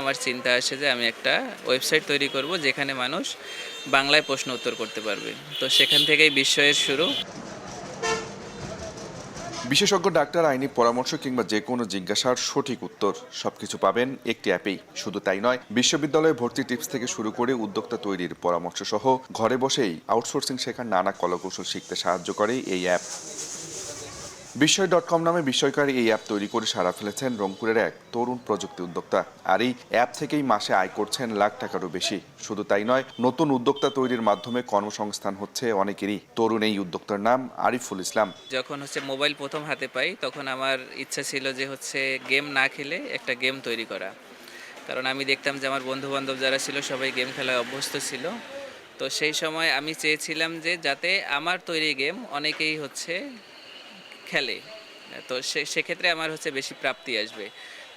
আমার চিন্তা আসে যে আমি একটা ওয়েবসাইট তৈরি করব যেখানে মানুষ বাংলায় প্রশ্ন উত্তর করতে পারবে। তো সেখান থেকেই বিস্ময়ের শুরু। বিশেষজ্ঞ ডাক্তার আইনি পরামর্শ কিংবা যে কোনো জিজ্ঞাসার সঠিক উত্তর সবকিছু পাবেন একটি অ্যাপেই। শুধু তাই নয়, বিশ্ববিদ্যালয়ে ভর্তি টিপস থেকে শুরু করে উদ্যোক্তা তৈরির পরামর্শ সহ ঘরে বসেই আউটসোর্সিং শেখার নানা কলাকৌশল শিখতে সাহায্য করে এই অ্যাপ। বিস্ময় ডট কম নামে বিস্ময়কর এই অ্যাপ তৈরি করে সারা ফেলেছেন রংপুরের এক তরুণ প্রযুক্তি উদ্যোক্তা। আর এই অ্যাপ থেকেই মাসে আয় করছেন লাখ টাকারও বেশি। শুধু তাই নয়, নতুন উদ্যোক্তা তৈরির মাধ্যমে কর্মসংস্থান হচ্ছে অনেকেরই। তরুণ এই উদ্যোক্তার নাম আরিফুল ইসলাম। যখন হচ্ছে মোবাইল প্রথম হাতে পাই, তখন আমার ইচ্ছা ছিল যে হচ্ছে গেম না খেলে একটা গেম তৈরি করা। কারণ আমি দেখতাম যে আমার বন্ধু বান্ধব যারা ছিল, সবাই গেম খেলায় অভ্যস্ত ছিল। তো সেই সময় আমি চেয়েছিলাম যে যাতে আমার তৈরি গেম অনেকেই হচ্ছে খেলে। তো সেক্ষেত্রে আমার হচ্ছে বেশি প্রাপ্তি আসবে।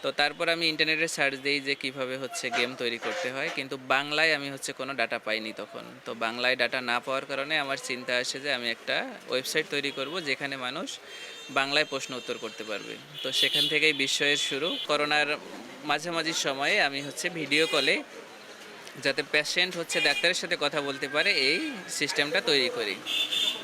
তো তারপর আমি ইন্টারনেটে সার্চ দিই যে কীভাবে হচ্ছে গেম তৈরি করতে হয়। কিন্তু বাংলায় আমি হচ্ছে কোনো ডাটা পাইনি তখন। তো বাংলায় ডাটা না পাওয়ার কারণে আমার চিন্তা আসে যে আমি একটা ওয়েবসাইট তৈরি করব যেখানে মানুষ বাংলায় প্রশ্ন উত্তর করতে পারবে। তো সেখান থেকেই বিস্ময়ের শুরু। করোনার মাঝামাঝি সময়ে আমি হচ্ছে ভিডিও কলে যাতে পেশেন্ট হচ্ছে ডাক্তারের সাথে কথা বলতে পারে, এই সিস্টেমটা তৈরি করি।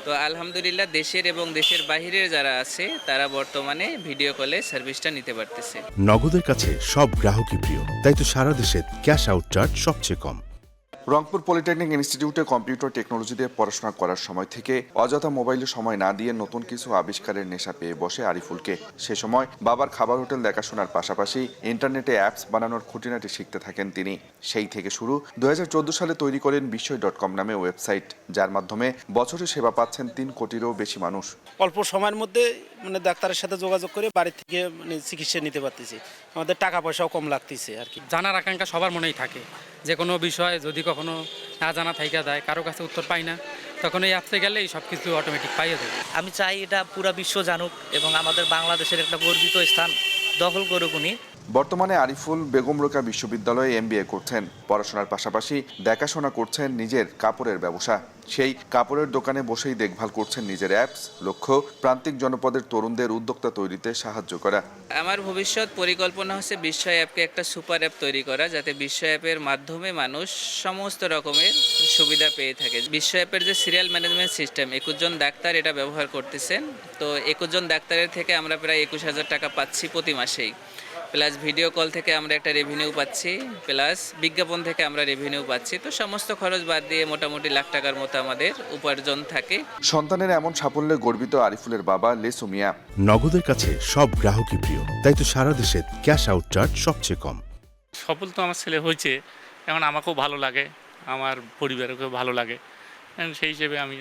তো আলহামদুলিল্লাহ দেশের এবং দেশের বাহিরের যারা আছে, তারা বর্তমানে ভিডিও কলে সার্ভিসটা নিতে পারতেছে। নগদের কাছে সব গ্রাহকই প্রিয়, তাই তো সারা দেশে ক্যাশ আউট চার্জ সবচেয়ে কম। রংপুর পলিটেকনিক ইনস্টিটিউটে কম্পিউটার টেকনোলজি দিয়ে পড়াশোনা করার সময় থেকে অযথা মোবাইলে সময় না দিয়ে নতুন কিছু আবিষ্কারের নেশা পেয়ে বসে আরিফুলকে। সে সময় বাবার খাবার হোটেল দেখাশোনার পাশাপাশি ইন্টারনেটে অ্যাপস বানানোর খুঁটিনাটি শিখতে থাকেন তিনি। সেই থেকে শুরু দুহাজার চোদ্দ সালে তৈরি করেন বিস্ময় ডট কম নামে ওয়েবসাইট যার মাধ্যমে বছরে সেবা পাচ্ছেন তিন কোটিরও বেশি মানুষ। অল্প সময়ের মধ্যে মানে ডাক্তারের সাথে যোগাযোগ করে বাড়ি থেকে মানে চিকিৎসা নিতে পারতেছি। আমাদের টাকা পয়সাও কম লাগতেছে আর কি। জানার আকাঙ্ক্ষা সবার মনেই থাকে। যে কোনো বিষয় যদি কখনো না জানা থাইকা যায়, কারও কাছে উত্তর পাই না, তখন এই অ্যাপসে গেলেই সব কিছু অটোমেটিক পাইয়ে যায়। আমি চাই এটা পুরা বিশ্ব জানুক এবং আমাদের বাংলাদেশের একটা গর্বিত স্থান দখল করুক উনি। বর্তমানে আরিফুল বেগম রোকা বিশ্ববিদ্যালয়ে এমবিএ করছেন। পড়াশোনার পাশাপাশি দেখাশোনা করছেন নিজের কাপড়ের ব্যবসা। সেই কাপড়ের দোকানে বসেই দেখভাল করছেন নিজের অ্যাপস, লক্ষ্য প্রান্তিক জনপদের তরুণদের উদ্যোক্তা তৈরিতে সাহায্য করা। আমার ভবিষ্যৎ পরিকল্পনা হচ্ছে বিশ্ব অ্যাপকে একটা সুপার অ্যাপ তৈরি করা, যাতে বিশ্ব অ্যাপের মাধ্যমে মানুষ সমস্ত রকমের সুবিধা পেয়ে থাকে। বিশ্ব অ্যাপের যে সিরিয়াল ম্যানেজমেন্ট সিস্টেম, একুশ জন ডাক্তার এটা ব্যবহার করতেছেন। তো একুশ জন ডাক্তারের থেকে আমরা প্রায় একুশ হাজার টাকা পাচ্ছি প্রতি মাসেই। প্লাস ভিডিও কল থেকে আমরা একটা রেভিনিউ পাচ্ছি প্লাস বিজ্ঞাপন থেকে আমরা রেভিনিউ পাচ্ছি। তো সমস্ত খরচ বাদ দিয়ে মোটামুটি লাখ টাকার মতো আমাদের উপার্জন থাকে। সন্তানের এমন সাফল্যে গর্বিত আরিফুলের বাবা লেসু মিয়া নগদের কাছে সব গ্রাহকই প্রিয় তাই তো সারা দেশে ক্যাশ আউট চার্জ সবচেয়ে কম। সফল তো আমার ছেলে হয়েছে এখন আমাকেও ভালো লাগে আমার পরিবারকেও ভালো লাগে। সেই হিসেবে আমি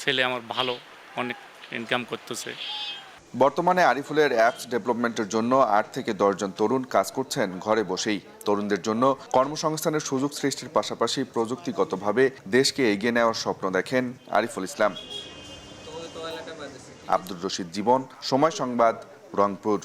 ছেলে আমার ভালো অনেক ইনকাম করতেছে। বর্তমানে আরিফুলের অ্যাপস ডেভেলপমেন্টের জন্য আট থেকে দশজন তরুণ কাজ করছেন ঘরে বসেই। তরুণদের জন্য কর্মসংস্থানের সুযোগ সৃষ্টির পাশাপাশি প্রযুক্তিগতভাবে দেশকে এগিয়ে নেওয়ার স্বপ্ন দেখেন আরিফুল ইসলাম। আব্দুর রশিদ জীবন, সময় সংবাদ, রংপুর।